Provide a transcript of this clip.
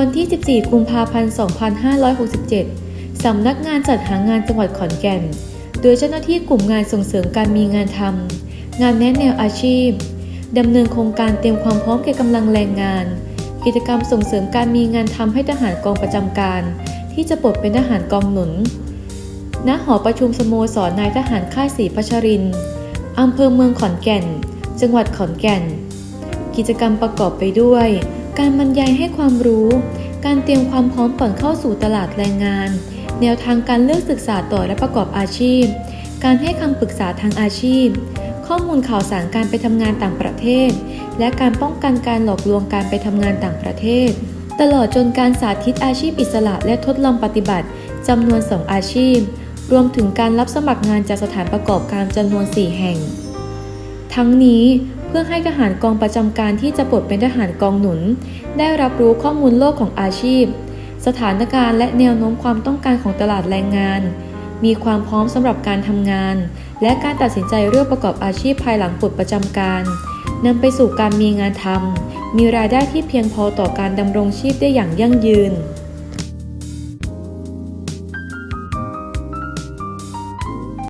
วันที่ 14 กุมภาพันธ์ 2567 สำนักงานจัดหางานจังหวัดขอนแก่น โดยเจ้าหน้าที่กลุ่มงานส่งเสริมการมีงานทำ งานแนะแนวอาชีพ ดำเนินโครงการเตรียมความพร้อมแก่กำลังแรงงาน กิจกรรมส่งเสริมการมีงานทำให้ทหารกองประจำการ ที่จะปลดเป็นทหารกองหนุน ณ หอประชุมสโมสรนายทหารค่ายศรีพัชริน อำเภอเมืองขอนแก่น จังหวัดขอนแก่น กิจกรรมประกอบไปด้วย การบรรยายให้ความรู้ การเตรียมความพร้อมก่อนเข้าสู่ตลาดแรงงาน แนวทางการเลือกศึกษาต่อและประกอบอาชีพ การให้คำปรึกษาทางอาชีพ ข้อมูลข่าวสารการไปทำงานต่างประเทศ และการป้องกันการหลอกลวงการไปทำงานต่างประเทศ ตลอดจนการสาธิตอาชีพอิสระและทดลองปฏิบัติจำนวน 2 อาชีพ รวมถึงการรับสมัครงานจากสถานประกอบการจำนวน 4 แห่ง ทั้งนี้ พื่อให้ทหารกองประจำการที่จะปลดเป็นทหารกองหนุน ได้รับรู้ข้อมูลโลกของอาชีพ สถานการณ์และแนวโน้มความต้องการของตลาดแรงงาน มีความพร้อมสำหรับการทำงาน และการตัดสินใจเลือกประกอบอาชีพภายหลังปลดประจำการนำไปสู่การมีงานทำมีรายได้ที่เพียงพอต่อการดำรงชีพได้อย่างยั่งยืน